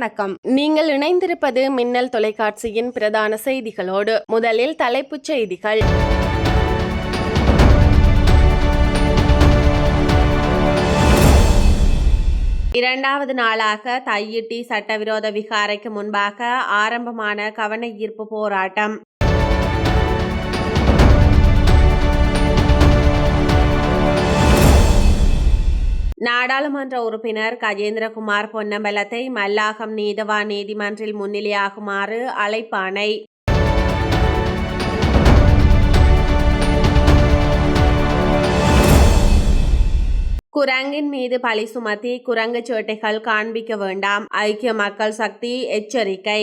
வணக்கம். நீங்கள் இணைந்திருப்பது மின்னல் தொலைக்காட்சியின் பிரதான செய்திகளோடு முதலில் தலைப்புச் செய்திகள். இரண்டாவது நாளாக தையிட்டி சட்டவிரோத விகாரைக்கு முன்பாக ஆரம்பமான கவன ஈர்ப்பு போராட்டம். நாடாளுமன்ற உறுப்பினர் கஜேந்திரகுமார் பொன்னம்பலத்தை மல்லாகம் நீதவான் நீதிமன்றில் முன்னிலையாகுமாறு அழைப்பானை குரங்கின் மீது பழி சுமத்தி குரங்கு சேட்டைகள் காண்பிக்க வேண்டாம். ஐக்கிய மக்கள் சக்தி எச்சரிக்கை.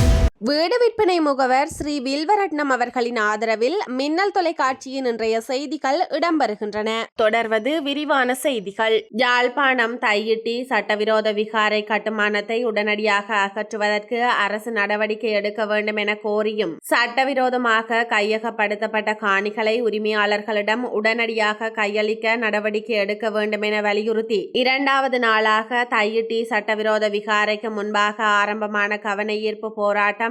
வீடு விற்பனை முகவர் ஸ்ரீ வில்வரட்னம் அவர்களின் ஆதரவில் மின்னல் தொலைக்காட்சியின் இன்றைய செய்திகள் இடம்பெறுகின்றன. தொடர்வது விரிவான செய்திகள். யாழ்ப்பாணம் தையிட்டி சட்டவிரோத விகாரை கட்டுமானத்தை உடனடியாக அகற்றுவதற்கு அரசு நடவடிக்கை எடுக்க வேண்டும் என கோரியும். சட்டவிரோதமாக கையகப்படுத்தப்பட்ட காணிகளை உரிமையாளர்களிடம் உடனடியாக கையளிக்க நடவடிக்கை எடுக்க வேண்டும் என வலியுறுத்தி இரண்டாவது நாளாக தையிட்டி சட்டவிரோத விகாரைக்கு முன்பாக ஆரம்பமான கவன ஈர்ப்பு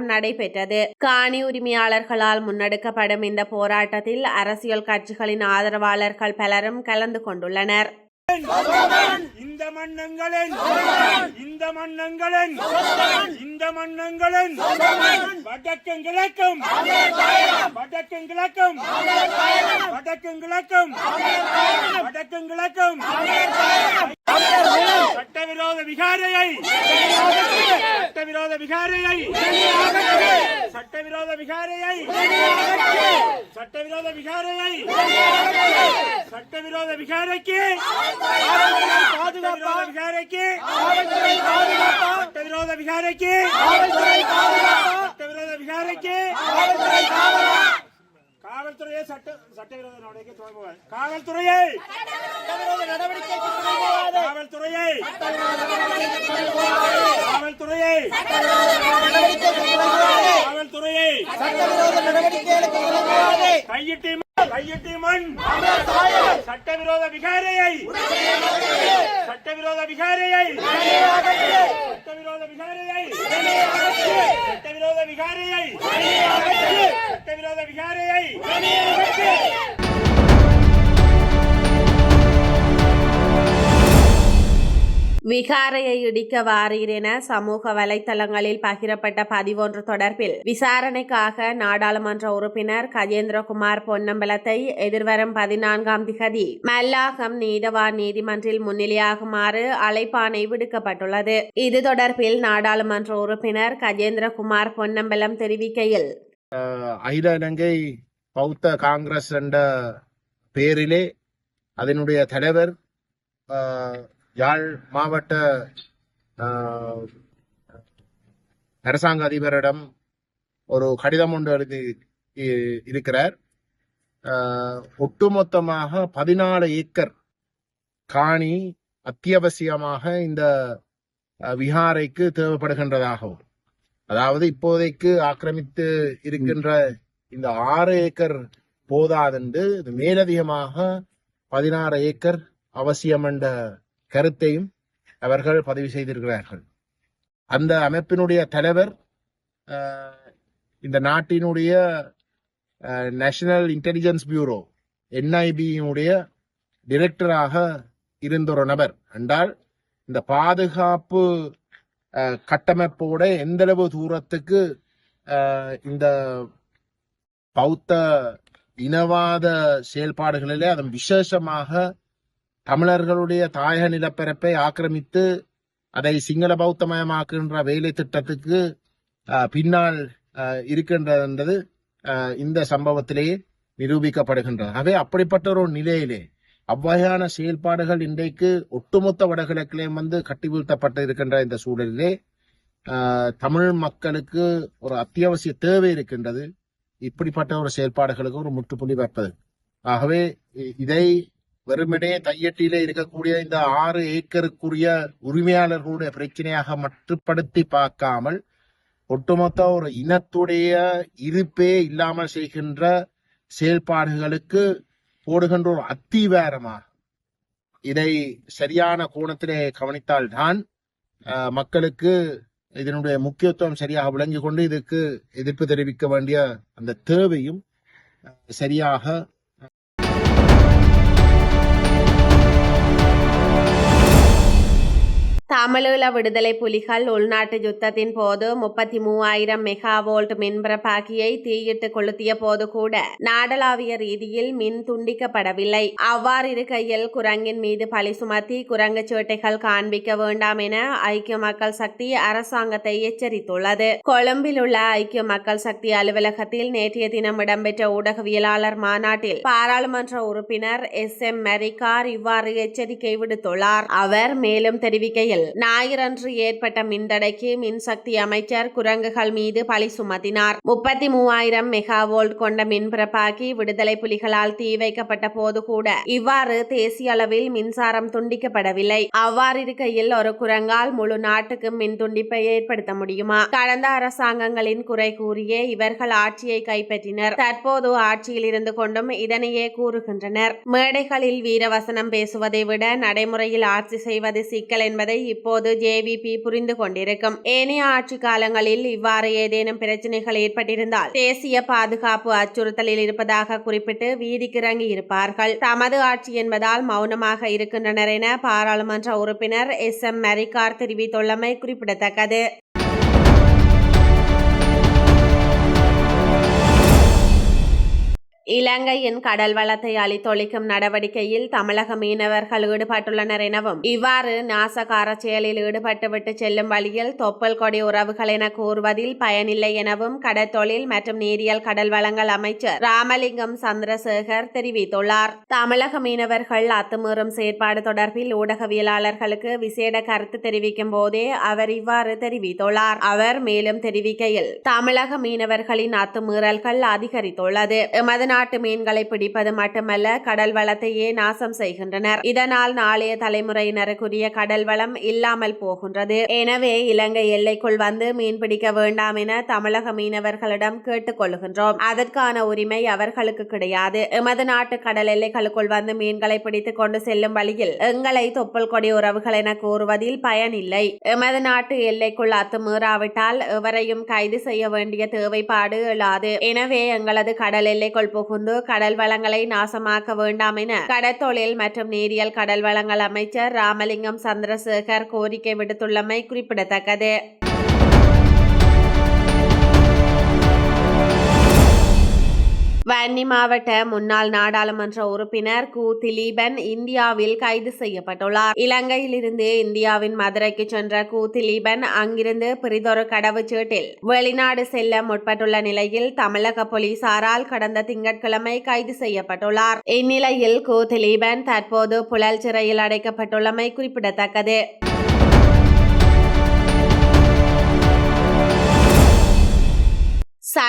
போராட்டம் நடைபெற்றது. காணி உரிமையாளர்களால் முன்னெடுக்கப்படும் இந்த போராட்டத்தில் அரசியல் கட்சிகளின் ஆதரவாளர்கள் பலரும் கலந்து கொண்டுள்ளனர். இந்த மன்னங்களின்! இந்த மன்னங்களின்! இந்த மன்னங்களின்! வடக்கும் கிழக்கும்! வடக்கும் கிழக்கும்! வடக்கும் கிழக்கும்! வடக்கும் கிழக்கும்! சட்டவிரோத விகாரையை. சட்டவிரோத விகாரையை. சட்டவிரோத விகாரையை. சட்டவிரோத விகாரையை. சட்டவிரோத விகாரைக்கு. பாதுகாப்பு விகாரைக்கு. சட்டவிரோத விகாரைக்கு. சட்டவிரோத விகாரைக்கு. காவல்துறையை சட்ட சட்டவிரோத நடவடிக்கை தொடங்குவார் காவல்துறையை! காவல்துறையை! காவல்துறையை! காவல்துறையை! கையிட்டி கையிட்டி மண் சட்டவிரோத விகாரையை. சட்டவிரோத விகாரையை. சட்டவிரோத விகாரையை. சட்டவிரோத விகாரையை. சட்டவிரோத விகாரையை. விகாரையை இடிக்க வாரீர் என சமூக வலைத்தளங்களில் பகிரப்பட்ட பதிவொன்று தொடர்பில் விசாரணைக்காக நாடாளுமன்ற உறுப்பினர் கஜேந்திரகுமார் பொன்னம்பலத்தை எதிர்வரும் பதினான்காம் திகதி மல்லாகம் நீதவான் நீதிமன்றில் முன்னிலையாகுமாறு அழைப்பானை விடுக்கப்பட்டுள்ளது. இது தொடர்பில் நாடாளுமன்ற உறுப்பினர் கஜேந்திரகுமார் பொன்னம்பலம் தெரிவிக்கையில் அகில இலங்கை பௌத்த காங்கிரஸ் என்ற பேரிலே அதனுடைய தலைவர் யாழ் மாவட்ட அரசாங்க அதிபரிடம் ஒரு கடிதம் ஒன்று எழுதி இருக்கிறார். ஒட்டுமொத்தமாக பதினாலு ஏக்கர் காணி அத்தியாவசியமாக இந்த அஹ், விஹாரைக்கு தேவைப்படுகின்றதாகவும் அதாவது இப்போதைக்கு ஆக்கிரமித்து இருக்கின்ற இந்த ஆறு ஏக்கர் போதாதென்று மேலதிகமாக பதினாறு ஏக்கர் அவசியம் என்ற கருத்தையும் அவர்கள் பதிவு செய்திருக்கிறார்கள். அந்த அமைப்பினுடைய தலைவர் இந்த நாட்டினுடைய நேஷனல் இன்டெலிஜென்ஸ் பியூரோ என்ஐபியினுடைய டிரெக்டராக இருந்த ஒரு நபர். என்றால் இந்த பாதுகாப்பு கட்டமைப்போட எந்தளவு தூரத்துக்கு இந்த பௌத்த இனவாத செயல்பாடுகளிலே அதன் விசேஷமாக தமிழர்களுடைய தாயக நிலப்பரப்பை ஆக்கிரமித்து அதை சிங்கள பௌத்தமயமாக்குகின்ற வேலை திட்டத்துக்கு பின்னால் இருக்கின்றது இந்த சம்பவத்திலேயே நிரூபிக்கப்படுகின்றது. ஆகவே அப்படிப்பட்ட ஒரு நிலையிலே அவ்வகையான செயல்பாடுகள் இன்றைக்கு ஒட்டுமொத்த வடகிழக்கிலேயும் வந்து கட்டி வீழ்த்தப்பட்டு இருக்கின்ற இந்த சூழலிலே தமிழ் மக்களுக்கு ஒரு அத்தியாவசிய தேவை இருக்கின்றது. இப்படிப்பட்ட ஒரு செயல்பாடுகளுக்கு ஒரு முற்றுப்புள்ளி வைப்பது. ஆகவே இதை வெறுமனே தையட்டியிலே இருக்கக்கூடிய இந்த ஆறு ஏக்கருக்குரிய உரிமையாளர்களுடைய பிரச்சனையாக மட்டுப்படுத்தி பார்க்காமல் ஒட்டுமொத்த ஒரு இனத்துடைய இருப்பே இல்லாமல் செய்கின்ற செயல்பாடுகளுக்கு போடுகின்ற ஒரு அத்திவாரமாக இதை சரியான கோணத்திலே கவனித்தால்தான் ஆஹ், மக்களுக்கு இதனுடைய முக்கியத்துவம் சரியாக விளங்கிக் கொண்டு இதுக்கு எதிர்ப்பு தெரிவிக்க வேண்டிய அந்த தேவையும் சரியாக தமிழீழ விடுதலை புலிகள் உள்நாட்டு யுத்தத்தின் போது முப்பத்தி மூவாயிரம் மெகாவோல்ட் வோல்ட் தீயிட்டு கொளுத்திய போது கூட நாடளாவிய ரீதியில் மின் துண்டிக்கப்படவில்லை அவ்வாறு இருக்கையில் குரங்கின் மீது பழி சுமத்தி குரங்கு சேட்டைகள் காண்பிக்க வேண்டாம் என ஐக்கிய மக்கள் சக்தி அரசாங்கத்தை எச்சரித்துள்ளது கொழும்பில் உள்ள ஐக்கிய மக்கள் சக்தி அலுவலகத்தில் நேற்றைய தினம் இடம்பெற்ற ஊடகவியலாளர் மாநாட்டில் பாராளுமன்ற உறுப்பினர் எஸ் எம் மெரிகார் இவ்வாறு எச்சரிக்கை விடுத்துள்ளார் அவர் மேலும் தெரிவிக்கையில் ஞாயிறன்று ஏற்பட்ட மின்தடைக்கு மின்சக்தி அமைச்சர் குரங்குகள் மீது பழி சுமத்தினார். முப்பத்தி மூவாயிரம் மெகாவோல்ட் கொண்ட மின்பிரபாக்கி விடுதலை புலிகளால் தீ வைக்கப்பட்ட போது கூட இவ்வாறு தேசிய அளவில் மின்சாரம் துண்டிக்கப்படவில்லை. அவ்வாறிருக்கையில் ஒரு குரங்கால் முழு நாட்டுக்கு மின் துண்டிப்பை ஏற்படுத்த முடியுமா? கடந்த அரசாங்கங்களின் குறை கூறியே இவர்கள் ஆட்சியை கைப்பற்றினர். தற்போது ஆட்சியில் இருந்து கொண்டும் இதனையே கூறுகின்றனர். மேடைகளில் வீரவசனம் பேசுவதை விட நடைமுறையில் ஆட்சி செய்வது சிக்கல் என்பதை இப்போது ஜேவிபி புரிந்து கொண்டிருக்கும். ஏனைய ஆட்சி காலங்களில் இவ்வாறு ஏதேனும் பிரச்சனைகள் ஏற்பட்டிருந்தால் தேசிய பாதுகாப்பு அச்சுறுத்தலில் இருப்பதாக குறிப்பிட்டு வீதிக்கு இறங்கி இருப்பார்கள். தமது ஆட்சி என்பதால் மௌனமாக இருக்கின்றனர் என பாராளுமன்ற உறுப்பினர் எஸ் எம் மரிகார் தெரிவித்துள்ளமை குறிப்பிடத்தக்கது. இலங்கையின் கடல் வளத்தை அழித்தொழிக்கும் நடவடிக்கையில் தமிழக மீனவர்கள் ஈடுபட்டுள்ளனர் எனவும் இவ்வாறு நாசகார செயலில் ஈடுபட்டுவிட்டு செல்லும் வழியில் தொப்பல் கொடி உறவுகள் என கூறுவதில் பயனில்லை எனவும் கடற்தொழில் மற்றும் நீரியல் கடல் வளங்கள் அமைச்சர் ராமலிங்கம் சந்திரசேகர் தெரிவித்துள்ளார். தமிழக மீனவர்கள் அத்துமீறும் செயற்பாடு தொடர்பில் ஊடகவியலாளர்களுக்கு விசேட கருத்து தெரிவிக்கும் போதே அவர் இவ்வாறு தெரிவித்துள்ளார். அவர் மேலும் தெரிவிக்கையில் தமிழக மீனவர்களின் அத்துமீறல்கள் அதிகரித்துள்ளது. எமது நாட்டு மீன்களை பிடிப்பது மட்டுமல்ல கடல் வளத்தையே நாசம் செய்கின்றனர். இதனால் நாளைய தலைமுறையினருக்குரிய கடல் வளம் இல்லாமல் போகின்றது. எனவே இலங்கை எல்லைக்குள் வந்து மீன் பிடிக்க வேண்டாம் என தமிழக மீனவர்களிடம் கேட்டுக்கொள்கின்றோம் அதற்கான உரிமை அவர்களுக்கு கிடையாது. எமது நாட்டு கடல் எல்லைகளுக்குள் வந்து மீன்களை பிடித்துக் கொண்டு செல்லும் வழியில் எங்களை தொப்புள் கொடி உறவுகள் என கூறுவதில் பயனில்லை எமது நாட்டு எல்லைக்குள் அத்துமீறாவிட்டால் எவரையும் கைது செய்ய வேண்டிய தேவைப்பாடு எழாது. எனவே எங்களது கடல் எல்லைக்குள் புகுந்து கடல் வளங்களை நாசமாக்க வேண்டாம் என கடற்தொழில் மற்றும் நீரியல் கடல் வளங்கள் அமைச்சர் ராமலிங்கம் சந்திரசேகர் கோரிக்கை விடுத்துள்ளமை குறிப்பிடத்தக்கது. வன்னி மாவட்ட முன்னாள் நாடாளுமன்ற உறுப்பினர் கு. திலீபன் இந்தியாவில் கைது செய்யப்பட்டுள்ளார். இலங்கையிலிருந்து இந்தியாவின் மதுரைக்கு சென்ற கு. திலீபன் அங்கிருந்து பிரிதொரு கடவுச்சீட்டில் வெளிநாடு செல்ல முற்பட்டுள்ள நிலையில் தமிழக போலீசாரால் கடந்த திங்கட்கிழமை கைது செய்யப்பட்டுள்ளார். இந்நிலையில் கு. திலீபன் தற்போது புழல் சிறையில் அடைக்கப்பட்டுள்ளமை குறிப்பிடத்தக்கது.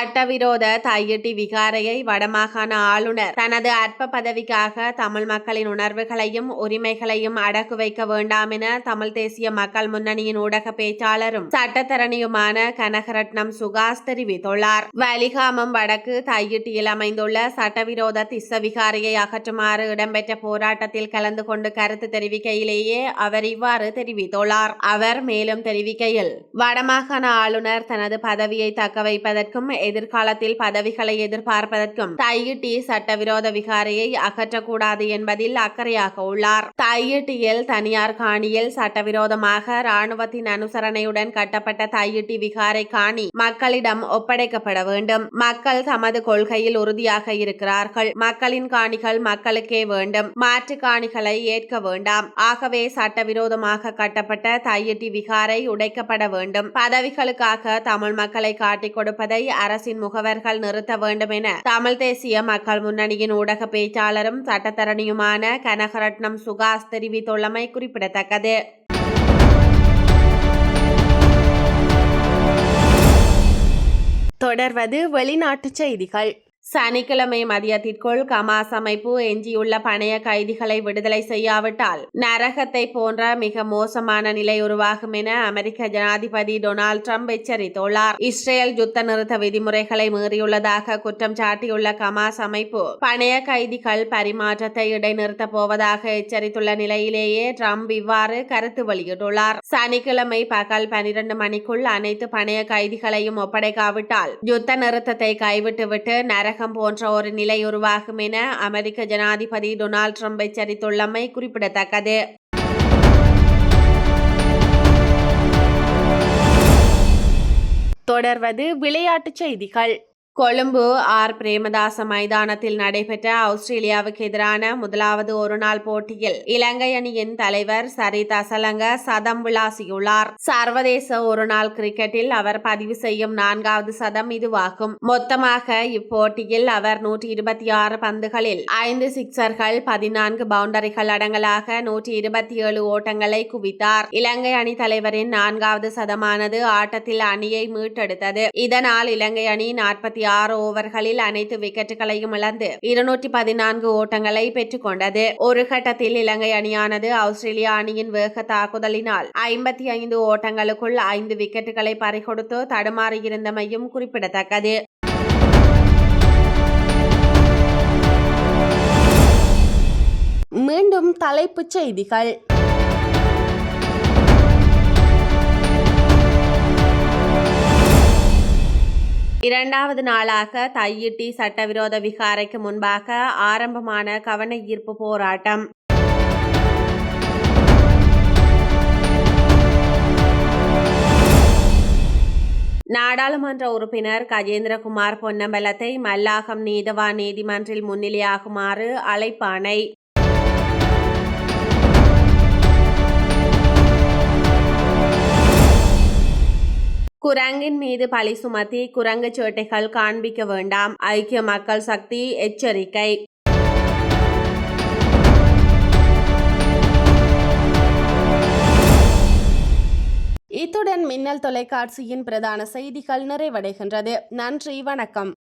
சட்டவிரோத தையட்டி விகாரையை வடமாகாண ஆளுநர் தனது அற்ப பதவிக்காக தமிழ் மக்களின் உணர்வுகளையும் உரிமைகளையும் அடகு வைக்க வேண்டாம் என தமிழ் தேசிய மக்கள் முன்னணியின் ஊடக பேச்சாளரும் சட்டத்தரணியுமான கனகரட்னம் சுகாஸ் தெரிவித்துள்ளார். வலிகாமம் வடக்கு தையிட்டியில் அமைந்துள்ள சட்டவிரோத திஸ்ஸ விகாரையை அகற்றுமாறு இடம்பெற்ற போராட்டத்தில் கலந்து கொண்டு கருத்து தெரிவிக்கையிலேயே அவர் இவ்வாறு தெரிவித்துள்ளார். அவர் மேலும் தெரிவிக்கையில் வடமாகாண ஆளுநர் தனது பதவியை தக்க வைப்பதற்கும் எதிர்காலத்தில் பதவிகளை எதிர்பார்ப்பதற்கும் தையிட்டி சட்டவிரோத விகாரையை அகற்றக்கூடாது என்பதில் அக்கறையாக உள்ளார். தையிட்டியில் தனியார் காணியில் சட்டவிரோதமாக ராணுவத்தின் அனுசரணையுடன் கட்டப்பட்ட தையிட்டி விகாரை காணி மக்களிடம் ஒப்படைக்கப்பட வேண்டும். மக்கள் தமது கொள்கையில் உறுதியாக இருக்கிறார்கள். மக்களின் காணிகள் மக்களுக்கே வேண்டும். மாற்று காணிகளை ஏற்க வேண்டாம். ஆகவே சட்டவிரோதமாக கட்டப்பட்ட தையிட்டி விகாரை உடைக்கப்பட வேண்டும். பதவிகளுக்காக தமிழ் மக்களை காட்டிக் கொடுப்பதை அரசு அரசின் முகவர்கள் நிறுத்த வேண்டும் என தமிழ் தேசிய மக்கள் முன்னணியின் ஊடக பேச்சாளரும் சட்டத்தரணியுமான கனகரட்னம் சுகாஸ் தெரிவித்துள்ளமை குறிப்பிடத்தக்கது. தொடர்வது வெளிநாட்டுச் செய்திகள். சனிக்கிழமை மதியத்திற்குள் கமாஸ் அமைப்பு எஞ்சியுள்ள பணைய கைதிகளை விடுதலை செய்யாவிட்டால் நரகத்தை போன்ற மிக மோசமான நிலை உருவாகும் என அமெரிக்க ஜனாதிபதி டொனால்ட் ட்ரம்ப் எச்சரித்துள்ளார். இஸ்ரேல் யுத்த நிறுத்த விதிமுறைகளை மீறியுள்ளதாக குற்றம் சாட்டியுள்ள கமாஸ் அமைப்பு பணைய கைதிகள் பரிமாற்றத்தை இடைநிறுத்தப் போவதாக எச்சரித்துள்ள நிலையிலேயே ட்ரம்ப் இவ்வாறு கருத்து வெளியிட்டுள்ளார். சனிக்கிழமை பகல் பனிரெண்டு மணிக்குள் அனைத்து பணைய கைதிகளையும் ஒப்படைக்காவிட்டால் யுத்த நிறுத்தத்தை கைவிட்டுவிட்டு நரக நரகம் போன்ற ஒரு நிலை உருவாகும் என அமெரிக்க ஜனாதிபதி டொனால்ட் ட்ரம்ப் எச்சரித்துள்ளமை குறிப்பிடத்தக்கது. தொடர்வது விளையாட்டுச் செய்திகள். கொழும்பு ஆர். பிரேமதாச மைதானத்தில் நடைபெற்ற ஆஸ்திரேலியாவுக்கு எதிரான முதலாவது ஒருநாள் போட்டியில் இலங்கை அணியின் தலைவர் சரித் அசலங்க சதம் விளாசியுள்ளார். சர்வதேச ஒருநாள் கிரிக்கெட்டில் அவர் பதிவு செய்யும் நான்காவது சதம் இதுவாகும். மொத்தமாக இப்போட்டியில் அவர் நூற்றி இருபத்தி ஆறு பந்துகளில் ஐந்து சிக்சர்கள் பதினான்கு பவுண்டரிகள் அடங்கலாக நூற்றி இருபத்தி ஏழு ஓட்டங்களை குவித்தார். இலங்கை அணி தலைவரின் நான்காவது சதமானது ஆட்டத்தில் அணியை மீட்டெடுத்தது. இதனால் இலங்கை அணி நாற்பத்தி ஆறு ஓவர்களில் அனைத்து விக்கெட்டுகளையும் இழந்து இருநூற்றி பதினான்கு ஓட்டங்களை பெற்றுக் கொண்டது ஒரு கட்டத்தில் இலங்கை அணியானது ஆஸ்திரேலியா அணியின் வேக தாக்குதலினால் ஐம்பத்தி ஐந்து ஓட்டங்களுக்குள் ஐந்து விக்கெட்டுகளை பறிகொடுத்து தடுமாறியிருந்தமையும் குறிப்பிடத்தக்கது. மீண்டும் தலைப்புச் செய்திகள். இரண்டாவது நாளாக தையிட்டி சட்டவிரோத விகாரைக்கு முன்பாக ஆரம்பமான கவன ஈர்ப்பு போராட்டம். நாடாளுமன்ற உறுப்பினர் கஜேந்திரகுமார் பொன்னம்பலத்தை மல்லாகம் நீதவான் நீதிமன்றில் முன்னிலையாகுமாறு அழைப்பானை குரங்கின் மீது பழி சுமத்தி குரங்கு சேட்டைகள் காண்பிக்க வேண்டாம். ஐக்கிய மக்கள் சக்தி எச்சரிக்கை. இத்துடன் மின்னல் தொலைக்காட்சியின் பிரதான செய்திகள் நிறைவடைகின்றது. நன்றி வணக்கம்.